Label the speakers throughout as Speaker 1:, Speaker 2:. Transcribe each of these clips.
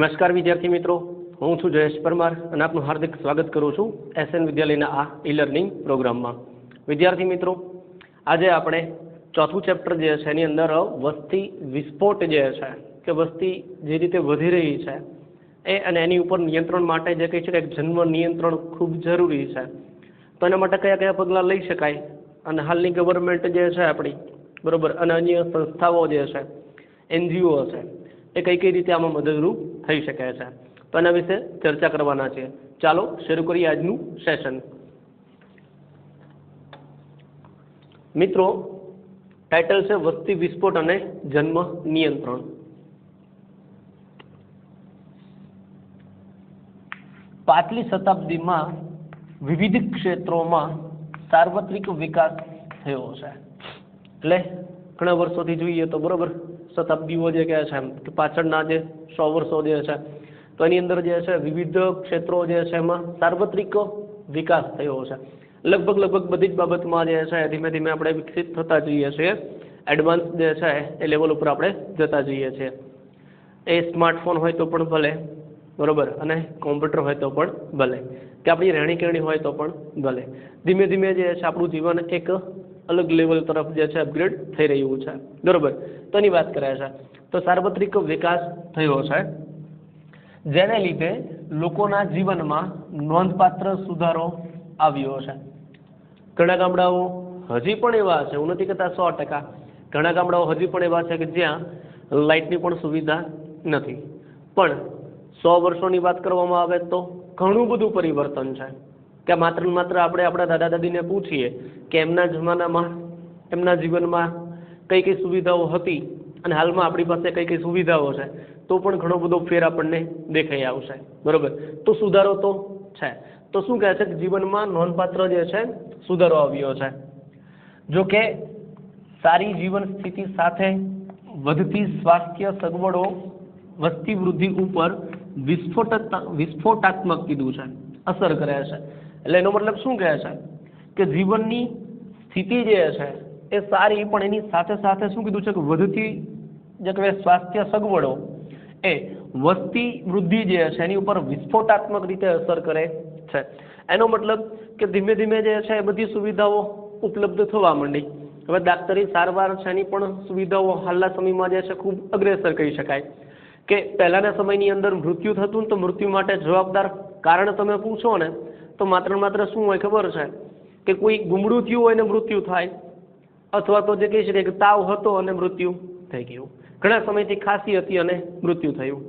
Speaker 1: નમસ્કાર વિદ્યાર્થી મિત્રો. હું છું જયેશ પરમાર અને આપનું હાર્દિક સ્વાગત કરું છું એસએન વિદ્યાલયના આ ઈ લર્નિંગ પ્રોગ્રામમાં. વિદ્યાર્થી મિત્રો, આજે આપણે ચોથું ચેપ્ટર જે છે એની અંદર વસ્તી વિસ્ફોટ જે છે, કે વસ્તી જે રીતે વધી રહી છે, એ અને એની ઉપર નિયંત્રણ માટે જે કહે છે કે જન્મ નિયંત્રણ ખૂબ જરૂરી છે. તો એના માટે કયા કયા પગલાં લઈ શકાય? અને હાલની ગવર્મેન્ટ જે છે આપણી, બરોબર, અને અન્ય સંસ્થાઓ જે છે એનજીઓ છે, એ કઈ કઈ રીતે આમાં મદદરૂપ થઈ શકે છે. તો એના વિશે ચર્ચા કરવાના છે. ચાલો શરૂ કરીએ આજનું સેશન મિત્રો ટાઇટલ છે વસ્તી, વિસ્ફોટ અને જન્મ નિયંત્રણ. પાછલી શતાબ્દીમાં વિવિધ ક્ષેત્રોમાં સાર્વત્રિક વિકાસ થયો છે. એટલે ઘણા વર્ષોથી જોઈએ તો બરાબર શતાબ્દીઓ જે કહે છે એમ, કે પાછળના જે સો વર્ષો જે છે, તો એની અંદર જે છે વિવિધ ક્ષેત્રો જે છે એમાં સાર્વત્રિક વિકાસ થયો છે. લગભગ લગભગ બધી જ બાબતમાં જે છે ધીમે ધીમે આપણે વિકસિત થતા જઈએ છીએ. એડવાન્સ જે છે એ લેવલ ઉપર આપણે જતા જઈએ છીએ. એ સ્માર્ટફોન હોય તો પણ ભલે, બરોબર, અને કોમ્પ્યુટર હોય તો પણ ભલે, કે આપણી રહેણી કરણી હોય તો પણ ભલે. ધીમે ધીમે જે છે આપણું જીવન એક અલગ લેવલ તરફ જે છે અપગ્રેડ થઈ રહ્યું છે. બરોબર? તો એની વાત કરે છે. તો સાર્વત્રિક વિકાસ થયો છે. જેને લીધે લોકોના જીવનમાં નોંધપાત્ર સુધારો આવ્યો છે. ઘણા ગામડાઓ હજી પણ એવા છે, હું નથી કહેતા સો ટકા. ઘણા ગામડાઓ હજી પણ એવા છે કે જ્યાં લાઇટની પણ સુવિધા નથી. પણ સો વર્ષોની વાત કરવામાં આવે તો ઘણું બધું પરિવર્તન છે. કે માત્ર ને માત્ર આપણે આપણા દાદા દાદીને પૂછીએ કે એમના જમાનામાં, એમના જીવનમાં કઈ કઈ સુવિધાઓ હતી અને હાલમાં આપણી પાસે કઈ કઈ સુવિધાઓ છે, તો પણ ઘણો બધો ફેર આપણને દેખાઈ આવશે. બરોબર? તો સુધારો તો છે. તો શું કહે છે કે જીવનમાં નોંધપાત્ર જે છે, સુધારો આવ્યો છે. જો કે સારી જીવન સ્થિતિ સાથે વધતી સ્વાસ્થ્ય સગવડો વસ્તી વૃદ્ધિ ઉપર વિસ્ફોટ વિસ્ફોટાત્મક કીધું છે, અસર કરે છે. એટલે એનો મતલબ શું કહે છે? કે જીવનની સ્થિતિ જે છે, એ સારી, પણ એની સાથે સાથે શું કીધું છે કે વધતી જે કહેવાય સ્વાસ્થ્ય સગવડો, એ વસ્તી વૃદ્ધિ જે છે, એની ઉપર વિસ્ફોટાત્મક રીતે અસર કરે છે. એનો મતલબ કે ધીમે ધીમે જે છે, એ બધી સુવિધાઓ ઉપલબ્ધ થવા માંડી. હવે દાક્તરી સારવાર છે, એની પણ સુવિધાઓ હાલના સમયમાં જે છે, ખૂબ અગ્રેસર કહી શકાય. કે પહેલાંના સમયની અંદર મૃત્યુ થતું ને તો મૃત્યુ માટે જવાબદાર કારણ તમે પૂછો ને તો માત્ર માત્ર શું હોય ખબર છે? કે કોઈ ગુમડું થયું હોય ને મૃત્યુ થાય. અથવા તો જે કહી શકાય કે તાવ હતો અને મૃત્યુ થઈ ગયું. ઘણા સમયથી ખાંસી હતી અને મૃત્યુ થયું.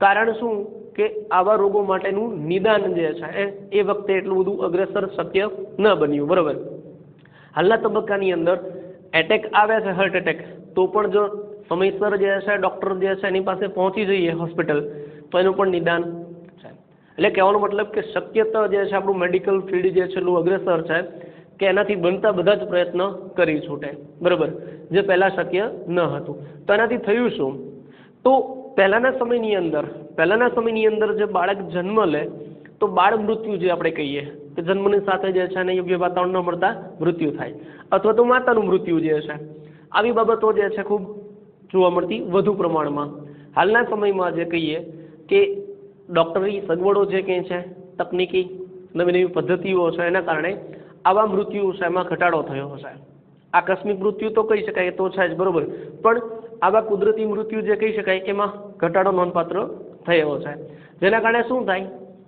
Speaker 1: કારણ શું? કે આવા રોગો માટેનું નિદાન જે છે, એ વખતે એટલું બધું અગ્રેસર શક્ય ન બન્યું, બરાબર? હાલના તબક્કાની અંદર એટેક આવે છે હાર્ટ એટેક તો પણ જો સમયસર જે છે ડૉક્ટર જે છે, એની પાસે પહોંચી જઈએ હોસ્પિટલ તો એનું પણ નિદાન એટલે કહેવાનો મતલબ કે શક્યતા જે છે, આપણું મેડિકલ ફિલ્ડ જે છે એટલું અગ્રેસર છે, કે એનાથી બનતા બધા જ પ્રયત્ન કરી છૂટે બરાબર? જે પહેલાં શક્ય ન હતું. તો એનાથી થયું શું? તો પહેલાંના સમયની અંદર, પહેલાંના સમયની અંદર જે બાળક જન્મ લે, તો બાળ મૃત્યુ જે આપણે કહીએ, કે જન્મની સાથે જે છે એને યોગ્ય વાતાવરણ ન મળતા, મૃત્યુ થાય. અથવા તો માતાનું મૃત્યુ જે છે. આવી બાબતો જે છે, ખૂબ જોવા મળતી વધુ પ્રમાણમાં. હાલના સમયમાં જે કહીએ કે ડૉક્ટરી સગવડો જે કંઈ છે, તકનિકી, નવી નવી પદ્ધતિઓ છે, એના કારણે આવા મૃત્યુ છે એમાં ઘટાડો થયો છે આકસ્મિક મૃત્યુ તો કહી શકાય તો છે જ, બરોબર. પણ આવા કુદરતી મૃત્યુ જે કહી શકાય, એમાં ઘટાડો નોંધપાત્ર થયો છે જેના કારણે શું થાય?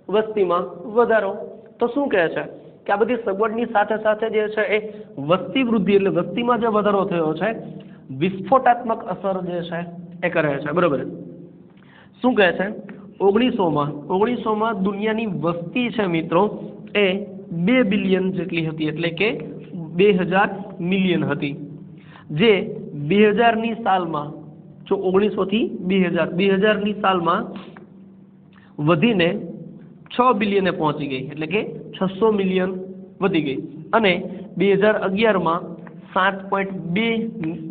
Speaker 1: વસ્તીમાં વધારો. તો શું કહે છે? કે આ બધી સગવડની સાથે સાથે જે છે એ વસ્તી વૃદ્ધિ એટલે વસ્તીમાં જે વધારો થયો છે, વિસ્ફોટાત્મક અસર જે છે એ કરે છે. બરોબર. શું કહે છે? ઓગણીસોમાં ઓગણીસોમાં દુનિયાની વસ્તી છે મિત્રો, એ બે બિલિયન જેટલી હતી, એટલે કે બે હજાર મિલિયન હતી. જે બે હજારની સાલમાં, જો ઓગણીસોથી બે હજાર, બે હજારની સાલમાં વધીને છ બિલિયને પહોંચી ગઈ, એટલે કે છસો મિલિયન વધી ગઈ. અને બે હજાર અગિયારમાં સાત પોઈન્ટ બે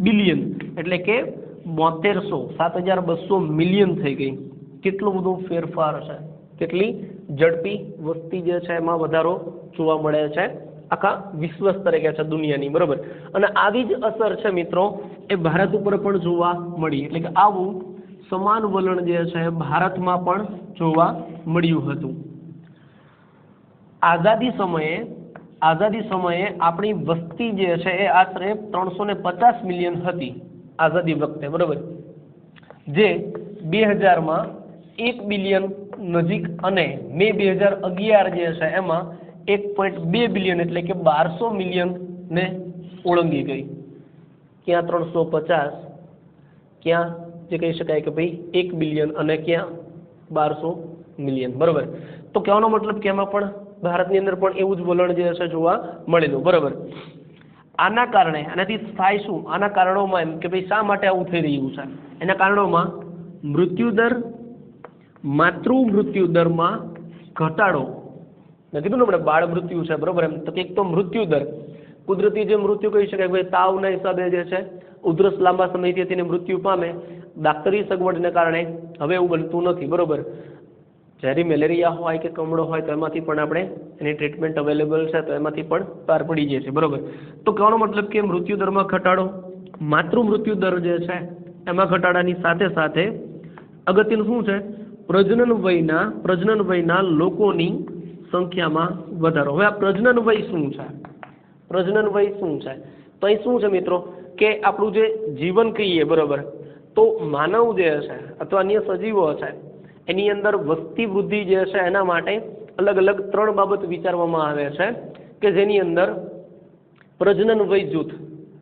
Speaker 1: બિલિયન, એટલે કે બોતેરસો, સાત હજાર બસો મિલિયન થઈ ગઈ. કેટલો બધો ફેરફાર છે કેટલી ઝડપી વસ્તી જે છે એમાં વધારો જોવા મળે છે. આખા વિશ્વ સ્તરે કે છે દુનિયાની, બરોબર? અને આવી જ અસર છે મિત્રો, એ ભારત ઉપર પણ જોવા મળી. એટલે કે આવું સમાન વલણ જે છે ભારતમાં પણ જોવા મળ્યું હતું. આઝાદી સમયે આઝાદી સમયે આપણી વસ્તી જે છે એ આશરે ત્રણસો ને પચાસ મિલિયન હતી આઝાદી વખતે, બરોબર? જે બે હજારમાં એક બિલિયન નજીક અને મે બે હજાર અગિયાર જે છે એમાં એક પોઈન્ટ બે બિલિયન એટલે કે બારસો મિલિયન ને ઓળંગી ગઈ. ક્યાં ત્રણસો પચાસ, ક્યાં જે કહી શકાય કે ભાઈ એક બિલિયન અને ક્યાં બારસો મિલિયન. બરોબર? તો કહેવાનો મતલબ કે એમાં પણ ભારતની અંદર પણ એવું જ વલણ જે છે જોવા મળેલું. બરોબર? આના કારણે, આનાથી થાય શું? આના કારણોમાં એમ કે ભાઈ શા માટે આવું થઈ રહ્યું છે? એના કારણોમાં મૃત્યુદર માતૃ મૃત્યુ દરમાં ઘટાડો. મેં કીધું ને આપણે બાળ મૃત્યુ છે, બરોબર એમ. તો એક તો મૃત્યુ દર. કુદરતી જે મૃત્યુ કહી શકાય ભાઈ તાવના હિસાબે જે છે, ઉધરસ લાંબા સમયથી તેને મૃત્યુ પામે. ડાક્ટરી સગવડને કારણે હવે એવું બનતું નથી, બરોબર. જ્યારે મેલેરિયા હોય કે કમળો હોય તો એમાંથી પણ આપણે એની ટ્રીટમેન્ટ અવેલેબલ છે, તો એમાંથી પણ પાર પડી જાય છે, બરોબર. તો કહેવાનો મતલબ કે મૃત્યુ દરમાં ઘટાડો માતૃ મૃત્યુ દર જે છે, એમાં ઘટાડાની સાથે સાથે અગત્યનું શું છે? પ્રજનન વયના પ્રજનન વયના લોકોની સંખ્યામાં વધારો. હવે આ પ્રજનન વય શું છે? પ્રજનન વય શું છે? તો અહીં શું છે મિત્રો? કે આપણું જે જીવન કહીએ, બરોબર? તો માનવ જે છે અથવા અન્ય સજીવો છે એની અંદર વસ્તી વૃદ્ધિ જે છે એના માટે અલગ અલગ ત્રણ બાબત વિચારવામાં આવે છે કે જેની અંદર પ્રજનન વય જૂથ.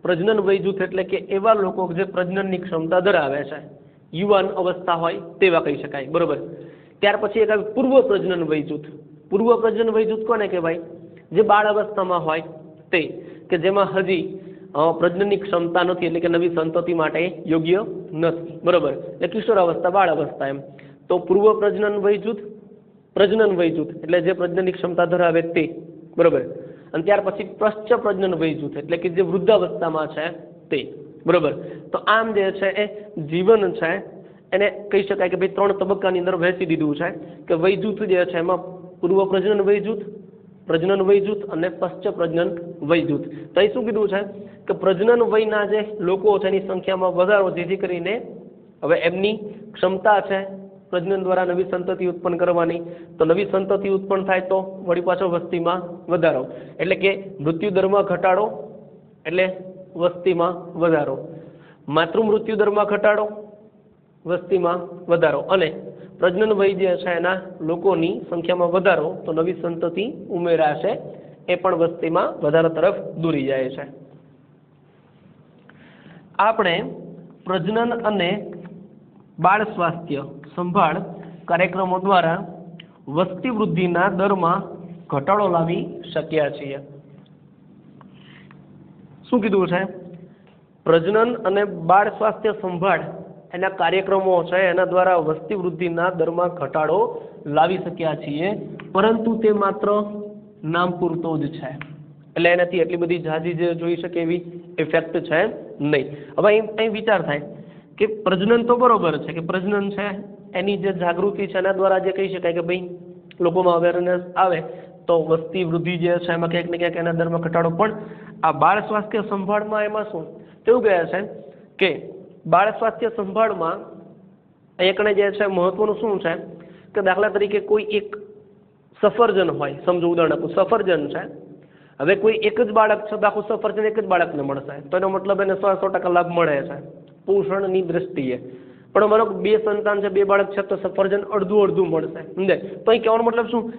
Speaker 1: પ્રજનન વય જૂથ એટલે કે એવા લોકો જે પ્રજનનની ક્ષમતા ધરાવે છે. યુવાન અવસ્થા હોય તેવા કહી શકાય. બરોબર? ત્યાર પછી એક પૂર્વ પ્રજનન વય જૂથ પૂર્વ પ્રજનન વય જૂથ કોને કહેવાય? જે બાળ અવસ્થામાં હોય તે, કે જેમાં હજી પ્રજનનની ક્ષમતા નથી એટલે કે નવી સંતતિ માટે યોગ્ય નથી. બરોબર? એટલે કિશોર અવસ્થા, બાળ અવસ્થા એમ. તો પૂર્વ પ્રજનન વય જૂથ પ્રજનન વય જૂથ એટલે જે પ્રજનનની ક્ષમતા ધરાવે તે. બરોબર? અને ત્યાર પછી પ્રશ્ચ પ્રજનન વય જૂથ એટલે કે જે વૃદ્ધાવસ્થામાં છે તે. બરોબર? તો આમ જે છે એ જીવન છે, એને કહી શકાય કે ભાઈ ત્રણ તબક્કાની અંદર વહેંચી દીધું છે કે વૈજૂથ જે છે એમાં પૂર્વ પ્રજનન વૈજૂથ પ્રજનન વૈજૂથ અને પશ્ચ પ્રજનન વયજૂથ તો અહીં શું કીધું છે કે પ્રજનન વયના જે લોકો છે એની સંખ્યામાં વધારો જેથી કરીને હવે એમની ક્ષમતા છે પ્રજનન દ્વારા નવી સંતતિ ઉત્પન્ન કરવાની. તો નવી સંતતિ ઉત્પન્ન થાય તો વળી પાછો વસ્તીમાં વધારો. એટલે કે મૃત્યુ દરમાં ઘટાડો, એટલે વસ્તીમાં વધારો. માતૃ મૃત્યુ દરમાં ઘટાડો, વસ્તીમાં વધારો. અને પ્રજનન વય જે છે એના લોકોની સંખ્યામાં વધારો, તો નવી સંતતિ ઉમેરાશે. એ પણ વસ્તીમાં વધારા તરફ દોરી જાય છે. આપણે પ્રજનન અને બાળ સ્વાસ્થ્ય સંભાળ કાર્યક્રમો દ્વારા વસ્તી વૃદ્ધિના દરમાં ઘટાડો લાવી શક્યા છીએ. શું કીધું છે? પ્રજનન અને બાળ સ્વાસ્થ્ય સંભાળ એના કાર્યક્રમો છે, એના દ્વારા વસ્તી વૃદ્ધિના દરમાં ઘટાડો લાવી શક્યા છીએ, પરંતુ તે માત્ર નામ પૂરતો જ છે. એટલે એનાથી એટલી બધી જાજી જે જોઈ શકે એવી ઇફેક્ટ છે નહીં. હવે અહીં વિચાર થાય કે પ્રજનન તો બરોબર છે, કે પ્રજનન છે, એની જે જાગૃતિ છે એના દ્વારા જે કહી શકાય કે ભાઈ લોકોમાં અવેરનેસ આવે તો વસ્તી વૃદ્ધિ જે છે એમાં ક્યાંક ને ક્યાંક એના દરમાં ઘટાડો પણ આ બાળ સ્વાસ્થ્ય સંભાળમાં એમાં શું? કેવું ગયા છે કે બાળ સ્વાસ્થ્ય સંભાળમાં એકને જે છે મહત્વનું શું છે? કે દાખલા તરીકે કોઈ એક સફરજન હોય, સમજો ઉદાહરણ આપું, સફરજન છે, હવે કોઈ એક જ બાળક છે આખું સફરજન એક જ બાળકને મળશે. તો એનો મતલબ એને સો સો ટકા લાભ મળે છે, પોષણની દ્રષ્ટિએ. પણ અમારો બે સંતાન છે, બે બાળક છે તો સફરજન અડધું અડધું મળશે. સમજે? તો અહીં કહેવાનો મતલબ શું?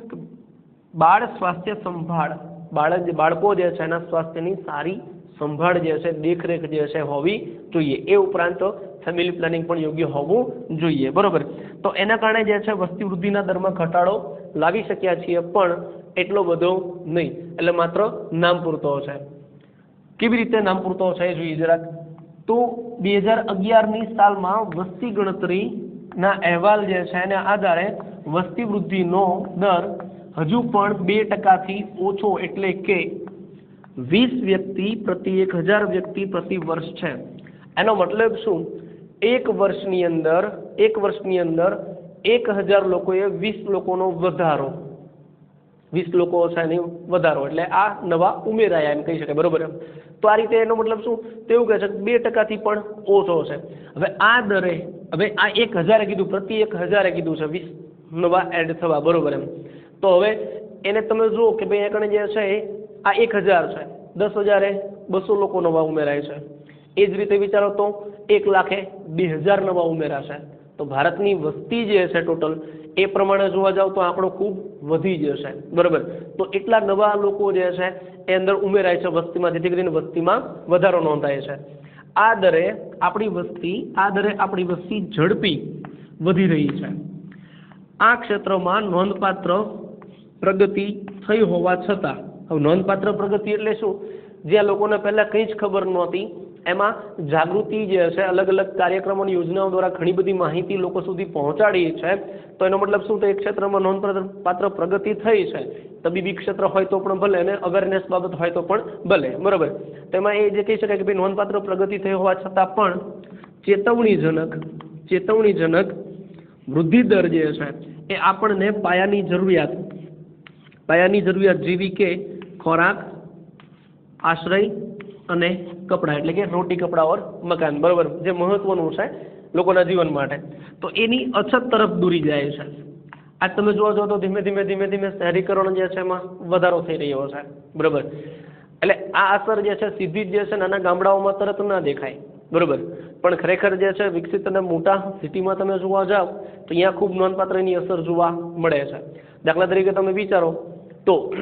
Speaker 1: બાળ સ્વાસ્થ્ય સંભાળ બાળક બાળકો જે છે એના સ્વાસ્થ્યની સારી સંભાળ જે છે, દેખરેખ જે છે હોવી જોઈએ. એ ઉપરાંત ફેમિલી પ્લાનિંગ પણ યોગ્ય હોવું જોઈએ. બરોબર? તો એના કારણે જે છે વસ્તી વૃદ્ધિના દરમાં ઘટાડો લાવી શક્યા છીએ, પણ એટલો બધો નહીં. એટલે માત્ર નામ પૂરતો છે. કેવી રીતે નામ પૂરતો છે જોઈએ જરાક. તો બે હજાર અગિયારની સાલમાં વસ્તી ગણતરીના અહેવાલ જે છે એના આધારે વસ્તી વૃદ્ધિનો દર હજુ પણ બે ટકાથી ઓછો એટલે કે વીસ વ્યક્તિ પ્રતિ એક હજાર વ્યક્તિ પ્રતિ વર્ષ છે. એનો મતલબ શું? એક વર્ષની અંદર, એક વર્ષની અંદર એક હજાર લોકોએ વીસ લોકોનો વધારો. વીસ લોકો એની વધારો. એટલે આ નવા ઉમેરાયા એમ કહી શકાય. બરોબર એમ? તો આ રીતે એનો મતલબ શું? તેવું કહે છે બે ટકાથી પણ ઓછો છે. હવે આ દરે, હવે આ એક હજારે કીધું, પ્રતિ એક હજારે કીધું છે. વીસ નવા એડ થવા. બરોબર એમ? તો હવે એને તમે જુઓ કે ભાઈ આગળ જે છે આ એક હજાર છે. દસ હજારે બસો લોકો નવા ઉમેરાય છે. એ જ રીતે વિચારો તો એક લાખે બે હજાર નવા ઉમેરાશે તો ભારતની વસ્તી જે છે ટોટલ, એ પ્રમાણે જોવા જાવ તો આંકડો ખૂબ વધી જશે બરાબર? તો એટલા નવા લોકો જે છે એ અંદર ઉમેરાય છે વસ્તીમાં, જેથી કરીને વસ્તીમાં વધારો નોંધાય છે. આ દરે આપણી વસ્તી, આ દરે આપણી વસ્તી ઝડપી વધી રહી છે. આ ક્ષેત્રમાં નોંધપાત્ર પ્રગતિ થઈ હોવા છતાં. હવે નોંધપાત્ર પ્રગતિ એટલે શું? જે લોકોને પહેલા કંઈ જ ખબર નહોતી, એમાં જાગૃતિ જે છે અલગ અલગ કાર્યક્રમો અને યોજનાઓ દ્વારા ઘણી બધી માહિતી લોકો સુધી પહોંચાડી છે. તો એનો મતલબ શું? તો એ ક્ષેત્રમાં નોંધપાત્ર પ્રગતિ થઈ છે. તબીબી ક્ષેત્ર હોય તો પણ ભલે અને અવેરનેસ બાબત હોય તો પણ ભલે, બરાબર? તેમાં એ જે કહી શકાય કે ભાઈ નોંધપાત્ર પ્રગતિ થઈ હોવા છતાં પણ ચેતવણીજનક ચેતવણીજનક વૃદ્ધિ દર જે છે, એ આપણને પાયાની જરૂરિયાત પાયાની જરૂરિયાત જેવી કે ખોરાક, આશ્રય અને કપડાં, એટલે કે રોટી, કપડાં ઓર મકાન, બરાબર? જે મહત્વનું છે લોકોના જીવન માટે. તો એની અછત તરફ દૂરી જાય છે. આજ તમે જોવા જાઓ તો ધીમે ધીમે ધીમે ધીમે શહેરીકરણ જે છે એમાં વધારો થઈ રહ્યો છે. બરાબર? એટલે આ અસર જે છે સીધી જ જે છે નાના ગામડાઓમાં તરત ના દેખાય. બરાબર? પણ ખરેખર જે છે વિકસિત અને મોટા સિટીમાં તમે જોવા જાઓ તો અહીંયા ખૂબ નોંધપાત્રની અસર જોવા મળે છે. દાખલા તરીકે તમે વિચારો તો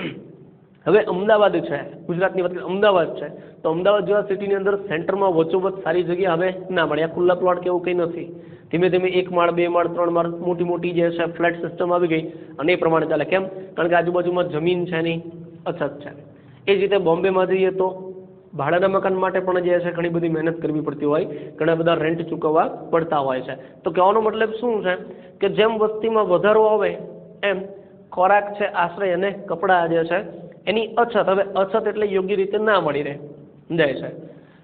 Speaker 1: હવે અમદાવાદ છે, ગુજરાતની વાત અમદાવાદ છે. તો અમદાવાદ જેવા સિટીની અંદર સેન્ટરમાં વચ્ચોવચ સારી જગ્યા હવે ના મળે. આ ખુલ્લા પ્લોટ કે એવું કંઈ નથી. ધીમે ધીમે એક માળ, બે માળ, ત્રણ માળ મોટી મોટી જે છે ફ્લેટ સિસ્ટમ આવી ગઈ અને એ પ્રમાણે ચાલે. કેમ? કારણ કે આજુબાજુમાં જમીન છે નહીં, અછત છે. એ જ રીતે બોમ્બેમાં જઈએ તો ભાડાના મકાન માટે પણ જે છે ઘણી બધી મહેનત કરવી પડતી હોય. ઘણા બધા રેન્ટ ચૂકવવા પડતા હોય છે. તો કહેવાનો મતલબ શું છે? કે જેમ વસ્તીમાં વધારો આવે એમ ખોરાક છે, આશ્રય અને કપડાં જે છે, એની અછત. હવે અછત એટલે યોગ્ય રીતે ના મળી રહે જાય છે?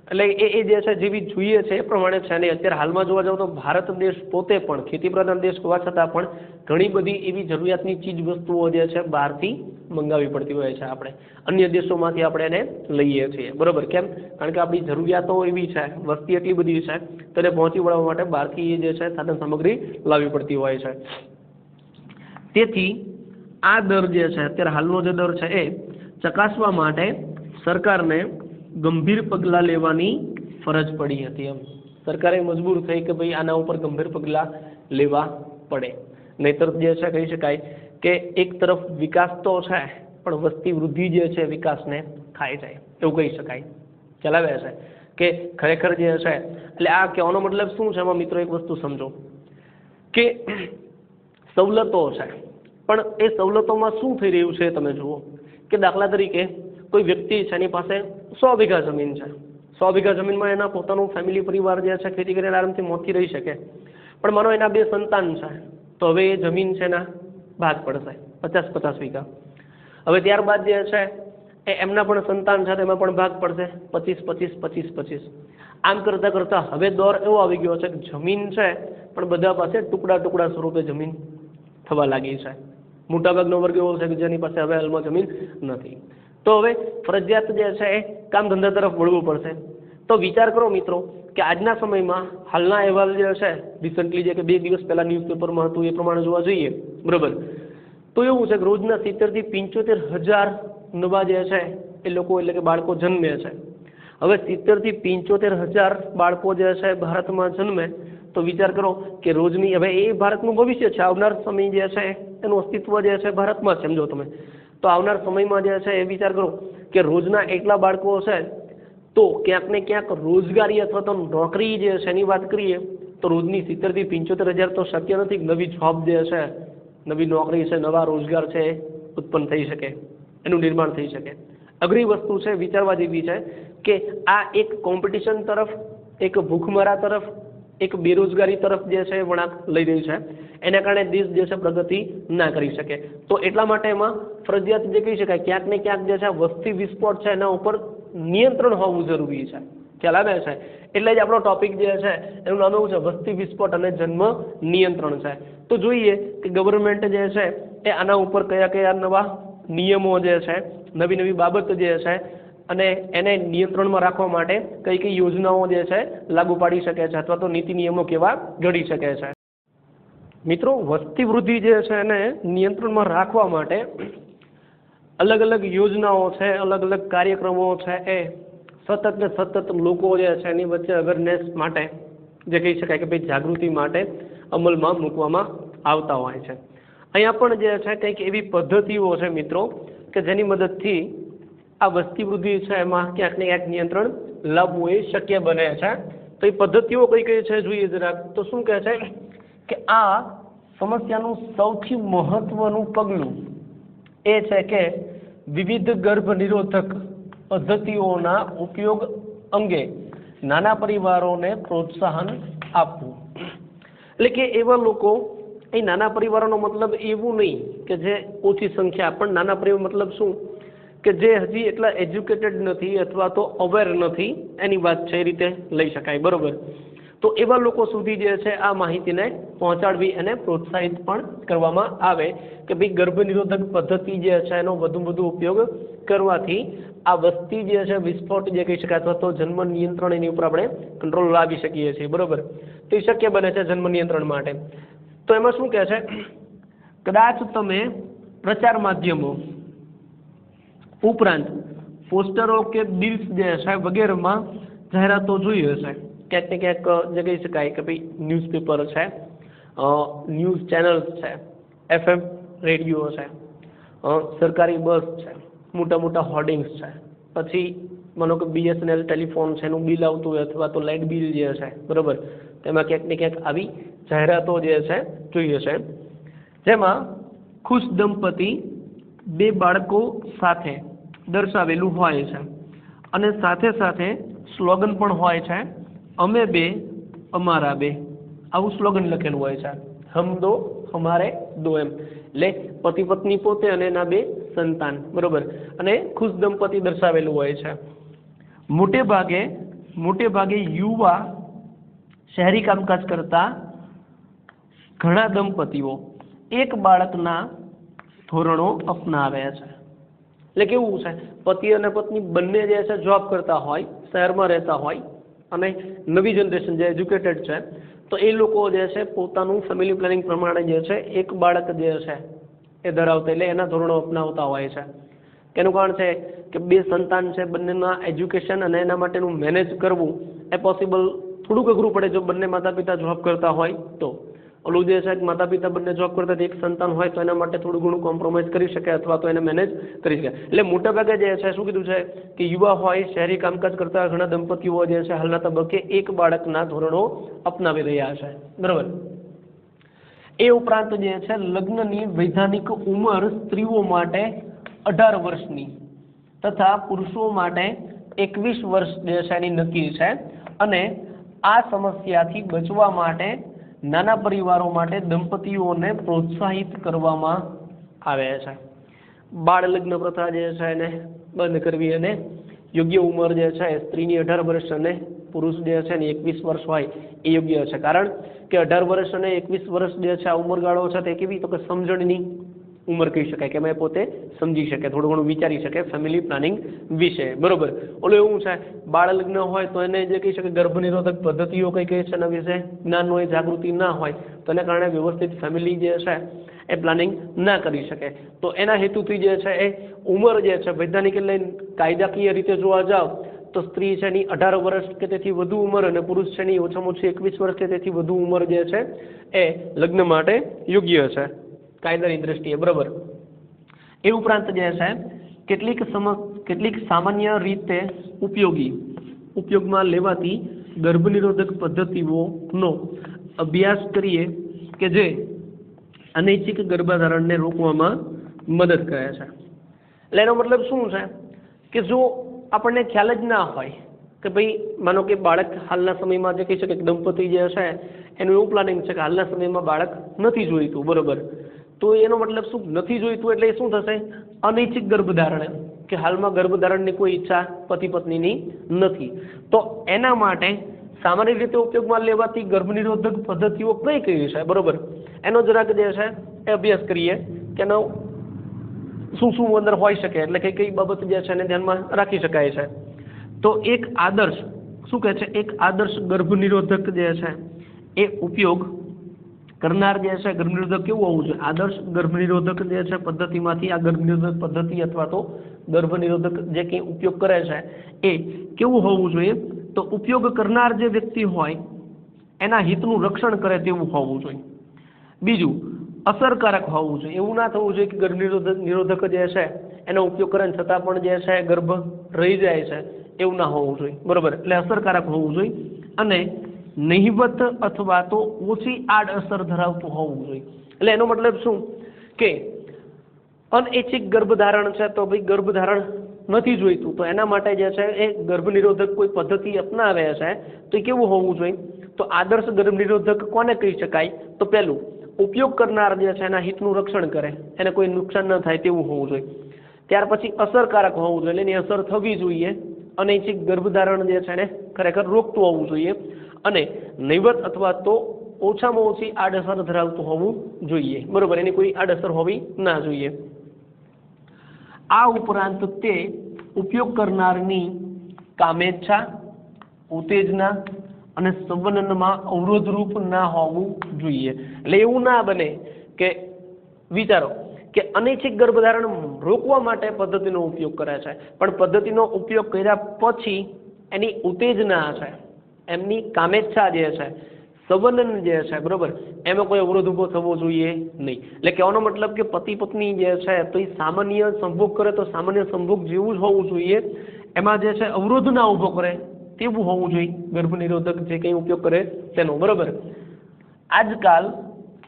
Speaker 1: એટલે એ એ જે છે, જેવી જોઈએ છે, એ પ્રમાણે છે. અને અત્યારે હાલમાં જોવા જાવ તો ભારત દેશ પોતે પણ ખેતી પ્રધાન દેશ હોવા છતાં પણ ઘણી બધી એવી જરૂરિયાતની ચીજ વસ્તુઓ જે છે, બહારથી મંગાવી પડતી હોય છે આપણે. અન્ય દેશોમાંથી આપણે એને લઈએ છીએ. બરોબર? કેમ? કારણ કે આપણી જરૂરિયાતો એવી છે, વસ્તી એટલી બધી છે, તેને પહોંચી વળવા માટે બહારથી એ જે છે, સાધન સામગ્રી લાવવી પડતી હોય છે. તેથી આ દર જે છે, અત્યારે હાલનો જે દર છે એ ચકાસવા માટે સરકારને ગંભીર પગલાં લેવાની ફરજ પડી હતી એમ. સરકારે મજબૂર થઈ કે ભાઈ આના ઉપર ગંભીર પગલાં લેવા પડે. નહીતર જે છે, કહી શકાય કે એક તરફ વિકાસ તો છે, પણ વસ્તી વૃદ્ધિ જે છે, વિકાસને ખાઈ જાય એવું કહી શકાય. ચલાવે છે. કે ખરેખર જે છે, એટલે આ કહેવાનો મતલબ શું છે, એમાં મિત્રો એક વસ્તુ સમજો. કે સવલતો છે પણ એ સવલતોમાં શું થઈ રહ્યું છે તમે જુઓ કે દાખલા તરીકે કોઈ વ્યક્તિ છે એની પાસે સો વીઘા જમીન છે. સો વીઘા જમીનમાં એના પોતાનું ફેમિલી પરિવાર જે છે ખેતી કરીને આરામથી મોતી રહી શકે. પણ માનો એના બે સંતાન છે, તો હવે એ જમીન છે એના ભાગ પડશે, પચાસ પચાસ વીઘા. હવે ત્યારબાદ જે છે એ એમના પણ સંતાન છે એમાં પણ ભાગ પડશે, પચીસ પચીસ પચીસ પચીસ. આમ કરતાં કરતાં હવે દોર એવો આવી ગયો છે કે જમીન છે, પણ બધા પાસે ટુકડા ટુકડા સ્વરૂપે જમીન થવા લાગી છે. મોટાભાગનો વર્ગ એવો છે કે જેની પાસે હવે હાલમાં જમીન નથી. તો હવે ફરજિયાત જે છે એ કામ ધંધા તરફ વળવું પડશે. તો વિચાર કરો મિત્રો કે આજના સમયમાં હાલના અહેવાલ જે છે રિસન્ટલી જે કે બે દિવસ પહેલાં ન્યૂઝપેપરમાં હતું એ પ્રમાણે જોવા જોઈએ. બરાબર? તો એવું છે કે રોજના સિત્તેરથી પંચોતેર હજાર નવા જે છે એ લોકો એટલે કે બાળકો જન્મે છે. હવે સિત્તેરથી પંચોતેર હજાર બાળકો જે છે ભારતમાં જન્મે તો વિચાર કરો કે રોજની હવે એ ભારતનું ભવિષ્ય છે. આવનાર સમય જે છે એનું અસ્તિત્વ જે છે ભારતમાં સમજો તમે. તો આવનાર સમયમાં જે છે એ વિચાર કરો કે રોજના એટલા બાળકો છે તો ક્યાંક ને ક્યાંક રોજગારી અથવા તો નોકરી જે છે એની વાત કરીએ તો રોજની સિત્તેરથી પંચોતેર હજાર તો શક્ય નથી નવી જોબ જે છે, નવી નોકરી છે, નવા રોજગાર છે ઉત્પન્ન થઈ શકે, એનું નિર્માણ થઈ શકે. અઘરી વસ્તુ છે વિચારવા જેવી છે કે આ એક કોમ્પિટિશન તરફ, એક ભૂખમરા તરફ એક બેરોજગારી તરફ જે છે વળાંક લઈ રહ્યું છે. એના કારણે દેશ જે છે પ્રગતિ ના કરી શકે. તો એટલા માટે એમાં ફરજિયાત જે કહી શકાય, ક્યાંક ને ક્યાંક જે છે વસ્તી વિસ્ફોટ છે એના ઉપર નિયંત્રણ હોવું જરૂરી છે. ખ્યાલ આવે છે? એટલે જ આપણો ટોપિક જે છે એનું નામ એવું છે, વસ્તી વિસ્ફોટ અને જન્મ નિયંત્રણ છે. તો જોઈએ કે ગવર્મેન્ટ જે છે એ આના ઉપર કયા કયા નવા નિયમો જે છે, નવી નવી બાબત જે છે અને એને નિયંત્રણમાં રાખવા માટે કઈ કઈ યોજનાઓ જે છે લાગુ પાડી શકે છે અથવા તો નીતિ નિયમો કેવા ઘડી શકે છે. મિત્રો, વસ્તી વૃદ્ધિ જે છે એને નિયંત્રણમાં રાખવા માટે અલગ અલગ યોજનાઓ છે, અલગ અલગ કાર્યક્રમો છે એ સતત ને સતત લોકો જે છે એની વચ્ચે અવેરનેસ માટે જે કહી શકાય કે ભાઈ જાગૃતિ માટે અમલમાં મૂકવામાં આવતા હોય છે. અહીંયા પણ જે છે કંઈક એવી પદ્ધતિઓ છે મિત્રો કે જેની મદદથી આ વસ્તી વૃદ્ધિ છે, એમાં ક્યાંક ને ક્યાંક નિયંત્રણ લાવવું એ શક્ય બને છે. તો એ પદ્ધતિઓ કઈ કઈ છે જોઈએ જરાક તો શું કહે છે? કે આ સમસ્યાનું સૌથી મહત્વનું પગલું એ છે કે વિવિધ ગર્ભ નિરોધક પદ્ધતિઓના ઉપયોગ અંગે નાના પરિવારોને પ્રોત્સાહન આપવું. એટલે કે એવા લોકો, એ નાના પરિવારોનો મતલબ એવું નહીં કે જે ઓછી સંખ્યા, પણ નાના પરિવાર મતલબ શું? કે જે હજી એટલા એજ્યુકેટેડ નથી અથવા તો અવેર નથી, એની વાત છે એ રીતે લઈ શકાય, બરોબર? તો એવા લોકો સુધી જે છે આ માહિતીને પહોંચાડવી અને પ્રોત્સાહિત પણ કરવામાં આવે કે ભાઈ ગર્ભ નિરોધક પદ્ધતિ જે છે એનો વધુ વધુ ઉપયોગ કરવાથી આ વસ્તી જે છે, વિસ્ફોટ જે કહી શકાય અથવા તો જન્મ નિયંત્રણ એની ઉપર આપણે કંટ્રોલ લાવી શકીએ છીએ, બરોબર? તો એ શક્ય બને છે જન્મ નિયંત્રણ માટે. તો એમાં શું કહે છે? કદાચ તમે પ્રચાર માધ્યમો ઉપરાંત પોસ્ટરો કે બિલ્સ જે છે વગેરેમાં જાહેરાતો જોઈ હશે. ક્યાંક ને ક્યાંક જે કહી શકાય કે ભાઈ ન્યૂઝપેપર છે ન્યૂઝ ચેનલ્સ છે એફએમ રેડિયો છે સરકારી બસ છે, મોટા મોટા હોર્ડિંગ્સ છે. પછી માનો કે બીએસએનએલ ટેલિફોન છે, એનું બિલ આવતું હોય અથવા તો લાઇટ બિલ જે છે બરાબર? તેમાં ક્યાંક ને ક્યાંક આવી જાહેરાતો જે છે જોઈએ છે જેમાં ખુશ દંપતી બે બાળકો સાથે દર્શાવેલું હોય છે. અને સાથે સાથે સ્લોગન પણ હોય છે. અમે બે, અમારા બે. આવું સ્લોગન લખેલું હોય છે. હમ દો, હમારે દો એમ. એટલે પતિ પત્ની પોતે અને એના બે સંતાન. બરોબર? અને ખુશ દંપતી દર્શાવેલું હોય છે. મોટે ભાગે મોટે ભાગે યુવા શહેરી કામકાજ કરતા ઘણા દંપતીઓ એક બાળકના ધોરણો અપનાવે છે. એટલે કેવું છે? પતિ અને પત્ની બંને જે છે જોબ કરતા હોય, શહેરમાં રહેતા હોય અને નવી જનરેશન જે એજ્યુકેટેડ છે, તો એ લોકો જે છે, પોતાનું ફેમિલી પ્લાનિંગ પ્રમાણે જે છે, એક બાળક જે છે, એ ધરાવતા એટલે એના ધોરણો અપનાવતા હોય છે. એનું કારણ છે કે બે સંતાન છે, બંનેના એજ્યુકેશન અને એના માટેનું મેનેજ કરવું એ પોસિબલ થોડુંક અઘરું પડે જો બંને માતા પિતા જોબ કરતા હોય તો. ઓલું જે છે કે માતા પિતા બંને જોબ કરતા એક સંતાન હોય તો એના માટે થોડું ઘણું કોમ્પ્રોમાઇઝ કરી શકે અથવા તો એને મેનેજ કરી શકે. એટલે મોટા ભાગે જે છે, શું કીધું છે કે યુવા હોય, શહેરી કામકાજ કરતા ઘણા દંપતીઓ જે છે, હાલના તબક્કે એક બાળકના ધોરણો અપનાવી રહ્યા છે. બરાબર? એ ઉપરાંત જે છે, લગ્નની વૈધાનિક ઉંમર સ્ત્રીઓ માટે અઢાર વર્ષની તથા પુરુષો માટે એકવીસ વર્ષ જે છે એની નક્કી છે. અને આ સમસ્યાથી બચવા માટે નાના પરિવારો માટે દંપતીઓને પ્રોત્સાહિત કરવામાં આવે છે. બાળ લગ્ન પ્રથા જે છે એને બંધ કરવી અને યોગ્ય ઉંમર જે છે સ્ત્રીની અઢાર વર્ષ અને પુરુષ જે છે ને એકવીસ વર્ષ હોય એ યોગ્ય છે. કારણ કે અઢાર વર્ષ અને એકવીસ વર્ષ જે છે આ ઉંમરગાળો છે તે કેવી તો કે સમજણની ઉંમર કહી શકાય કે એમાં એ પોતે સમજી શકે, થોડું ઘણું વિચારી શકે ફેમિલી પ્લાનિંગ વિશે. બરોબર? ઓલું એવું છે બાળ લગ્ન હોય તો એને જે કહી શકે ગર્ભ નિરોધક પદ્ધતિઓ કઈ કહે છે એના વિશે? જ્ઞાન હોય, જાગૃતિ ના હોય, તો એને કારણે વ્યવસ્થિત ફેમિલી જે છે, એ પ્લાનિંગ ના કરી શકે. તો એના હેતુથી જે છે એ ઉંમર જે છે, વૈધાનિક એટલે કાયદાકીય રીતે જોવા જાવ, તો સ્ત્રી છે એની અઢાર વર્ષ કે તેથી વધુ ઉંમર અને પુરુષ છે એની ઓછામાં ઓછી એકવીસ વર્ષ કે તેથી વધુ ઉંમર જે છે, એ લગ્ન માટે યોગ્ય છે. કાયદાની દ્રષ્ટિએ, બરાબર? એ ઉપરાંત જે છે કેટલીક સમ કેટલીક સામાન્ય રીતે ઉપયોગી, ઉપયોગમાં લેવાતી ગર્ભનિરોધક પદ્ધતિઓનો અભ્યાસ કરીએ કે જે અનૈચ્છિક ગર્ભધારણને રોકવામાં મદદ કરે છે. એટલે એનો મતલબ શું છે? કે જો આપણને ખ્યાલ જ ના હોય કે ભાઈ, માનો કે બાળક હાલના સમયમાં જે કહી શકે દંપતી જે છે એનું એવું પ્લાનિંગ છે કે હાલના સમયમાં બાળક નથી જોઈતું, બરોબર? તો એનો મતલબ શું? નથી જોઈતું એટલે શું થશે? અનૈચ્છિક ગર્ભધારણ. કે હાલમાં ગર્ભધારણની કોઈ ઈચ્છા પતિ પત્નીની નથી. તો એના માટે સામાન્ય રીતે ઉપયોગમાં લેવાતી ગર્ભનિરોધક પદ્ધતિઓ કઈ કઈ છે? બરોબર. એનો જરાક જે છે, એ અભ્યાસ કરીએ કે એનો શું શું અંદર હોઈ શકે? એટલે કઈ કઈ બાબત જે છે એને ધ્યાનમાં રાખી શકાય છે. તો એક આદર્શ, શું કહે છે? એક આદર્શ ગર્ભનિરોધક જે છે, એ ઉપયોગ કરનાર જે છે, ગર્ભ નિરોધક કેવું હોવું જોઈએ? આદર્શ ગર્ભ નિરોધક જે છે, પદ્ધતિમાંથી આ ગર્ભ નિરોધક પદ્ધતિ અથવા તો ગર્ભ નિરોધક જે કંઈ ઉપયોગ કરે છે, એ કેવું હોવું જોઈએ? તો ઉપયોગ કરનાર જે વ્યક્તિ હોય, એના હિતનું રક્ષણ કરે તેવું હોવું જોઈએ. બીજું, અસરકારક હોવું જોઈએ. એવું ના થવું જોઈએ કે ગર્ભ નિરોધક નિરોધક જે છે, એનો ઉપયોગ કરે છતાં પણ જે છે, ગર્ભ રહી જાય છે, એવું ના હોવું જોઈએ. બરાબર? એટલે અસરકારક હોવું જોઈએ. અને નહિવત અથવા તો ઓછી આડઅસર ધરાવતું હોવું જોઈએ. એટલે એનો મતલબ શું? કે અનૈચ્છિક ગર્ભધારણ છે તો ભાઈ ગર્ભધારણ નથી જોઈતું. તો એના માટે જે છે એ ગર્ભ નિરોધક કોઈ પદ્ધતિ અપનાવે છે તો એ કેવું હોવું જોઈએ? તો આદર્શ ગર્ભ નિરોધક કોને કહી શકાય? તો પહેલું ઉપયોગ કરનાર જે છે એના હિતનું રક્ષણ કરે. એને કોઈ નુકસાન ન થાય તેવું હોવું જોઈએ. ત્યાર પછી અસરકારક હોવું જોઈએ. એની અસર થવી જોઈએ. અનૈચ્છિક ગર્ભધારણ જે છે એને ખરેખર રોકતું હોવું જોઈએ. અને નૈવત અથવા તો ઓછામાં ઓછી આડઅસર ધરાવતું હોવું જોઈએ. બરોબર, એની કોઈ આડઅસર હોવી ના જોઈએ. આ ઉપરાંત તે ઉપયોગ કરનારની કામેચ્છા, ઉત્તેજના અને સંવનનમાં અવરોધરૂપ ના હોવું જોઈએ. એટલે એવું ના બને કે, વિચારો કે અનૈચ્છિક ગર્ભધારણ રોકવા માટે પદ્ધતિનો ઉપયોગ કરે છે. પણ પદ્ધતિનો ઉપયોગ કર્યા પછી એની ઉત્તેજના છે. એમની કામેચ્છા જે છે સંબંધન જે છે બરોબર? એમાં કોઈ અવરોધ ઊભો થવો જોઈએ નહીં. એટલે કહેવાનો મતલબ કે પતિ પત્ની જે છે તો એ સામાન્ય સંભોગ કરે તો સામાન્ય સંભોગ જેવું જ હોવું જોઈએ. એમાં જે છે, અવરોધ ના ઊભો કરે તેવું હોવું જોઈએ. ગર્ભ નિરોધક જે કંઈ ઉપયોગ કરે તેનો, બરોબર? આજકાલ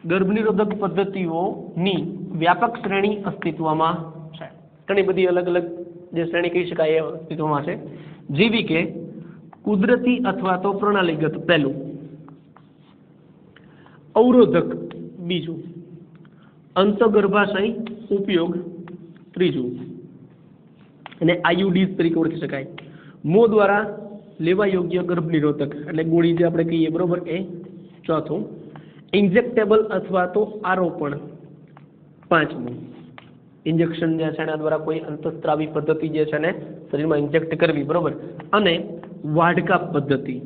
Speaker 1: ગર્ભ નિરોધક પદ્ધતિઓની વ્યાપક શ્રેણી અસ્તિત્વમાં છે. ઘણી બધી અલગ અલગ જે શ્રેણી કહી શકાય એ અસ્તિત્વમાં છે. જેવી કે કુદરતી અથવા તો પ્રણાલીગત પહેલું. અવરોધક બીજું. અંતગર્ભાશય ઉપયોગ ત્રીજું. અને આયુડીઝ તરીકે ઓળખી શકાય. મોં દ્વારા લેવા યોગ્ય ગર્ભ નિરોધક એટલે ગોળી જે આપણે કહીએ, બરોબર? એ ચોથું. ઇન્જેક્ટેબલ અથવા તો આરોપણ પાંચમું. ઇન્જેક્શન જે છે એના દ્વારા કોઈ અંતસ્ત્રાવી પદ્ધતિ જે છે ને શરીરમાં ઇન્જેક્ટ કરવી, બરોબર? અને વાઢકા પદ્ધતિ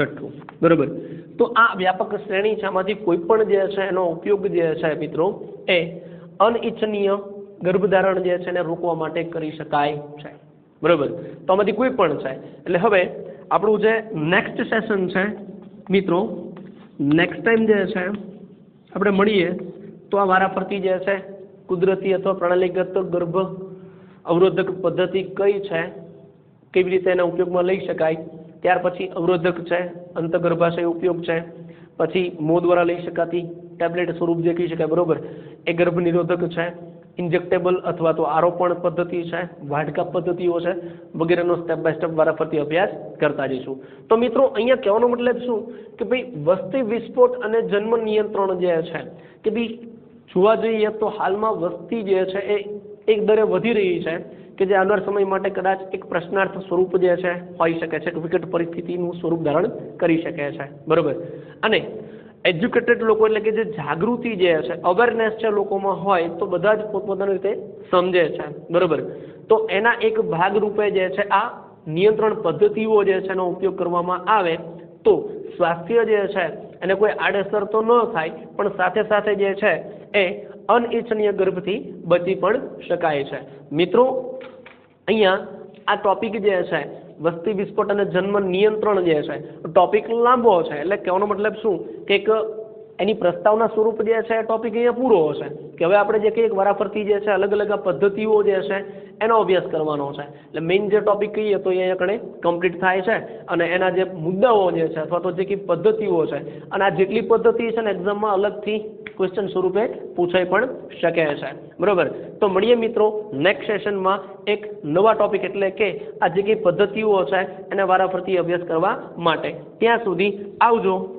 Speaker 1: છઠ્ઠું. બરોબર? તો આ વ્યાપક શ્રેણી છે, આમાંથી કોઈ પણ જે છે એનો ઉપયોગ જે છે મિત્રો, એ અનિચ્છનીય ગર્ભધારણ જે છે એને રોકવા માટે કરી શકાય છે. બરોબર? તો આમાંથી કોઈ પણ છે. એટલે હવે આપણું જે નેક્સ્ટ સેશન છે, મિત્રો નેક્સ્ટ ટાઈમ જે છે, આપણે મળીએ તો આ વારાફરતી જે છે, કુદરતી અથવા પ્રણાલીગત ગર્ભ અવરોધક પદ્ધતિ કઈ છે? કેવી રીતે એના ઉપયોગમાં લઈ શકાય, ત્યાર પછી અવરોધક છે, અંતગર્ભાશય ઉપયોગ છે, પછી મોં દ્વારા લઈ શકાતી ટેબ્લેટ સ્વરૂપ જે કહી શકાય, બરોબર? એ ગર્ભ નિરોધક છે, ઇન્જેક્ટેબલ અથવા તો આરોપણ પદ્ધતિ છે, વાઢકા પદ્ધતિઓ છે, વગેરેનો સ્ટેપ બાય સ્ટેપ વારાફરતી અભ્યાસ કરતા જઈશું. તો મિત્રો, અહીંયા કહેવાનો મતલબ શું? કે ભાઈ, વસ્તી વિસ્ફોટ અને જન્મ નિયંત્રણ જે છે, કે ભાઈ, જોવા જઈએ તો હાલમાં વસ્તી જે છે એ એક દરે વધી રહી છે કે જે આવનાર સમય માટે કદાચ એક પ્રશ્નાર્થ સ્વરૂપ જે છે હોઈ શકે છે વિકટ પરિસ્થિતિનું સ્વરૂપ ધારણ કરી શકે છે. બરોબર? અને એજ્યુકેટેડ લોકો એટલે કે જે જાગૃતિ જે છે અવેરનેસ છે લોકોમાં હોય તો બધા જ પોતપોતાની રીતે સમજે છે. બરોબર? તો એના એક ભાગ રૂપે જે છે આ નિયંત્રણ પદ્ધતિઓ જે છે એનો ઉપયોગ કરવામાં આવે તો સ્વાસ્થ્ય જે છે એને કોઈ આડઅસર તો ન થાય, પણ સાથે સાથે જે છે એ અનિચ્છનીય ગર્ભથી બચી પણ શકાય છે. મિત્રો, અહીંયા આ ટોપિક જે છે, વસ્તી વિસ્ફોટ અને જન્મ નિયંત્રણ જે છે ટોપિક લાંબો છે. એટલે કહેવાનો મતલબ શું? કે એક એની પ્રસ્તાવના સ્વરૂપ જે છે ટોપિક અહીંયા પૂરો હશે. કે હવે આપણે જે કહીએ વારાફરતી જે છે, અલગ અલગ પદ્ધતિઓ જે છે, એનો અભ્યાસ કરવાનો છે. એટલે મેઇન જે ટોપિક કહીએ તો અહીંયા કણે કમ્પ્લીટ થાય છે. અને એના જે મુદ્દાઓ જે છે, અથવા તો જે કંઈ પદ્ધતિઓ છે, અને આ જેટલી પદ્ધતિ છે ને એક્ઝામમાં અલગથી ક્વેશ્ચન સ્વરૂપે પૂછાઈ પણ શકે છે. બરાબર? તો મળીએ મિત્રો નેક્સ્ટ સેશનમાં એક નવા ટોપિક એટલે કે આ જે કંઈ પદ્ધતિઓ છે, એને વારાફરતી અભ્યાસ કરવા માટે. ત્યાં સુધી આવજો.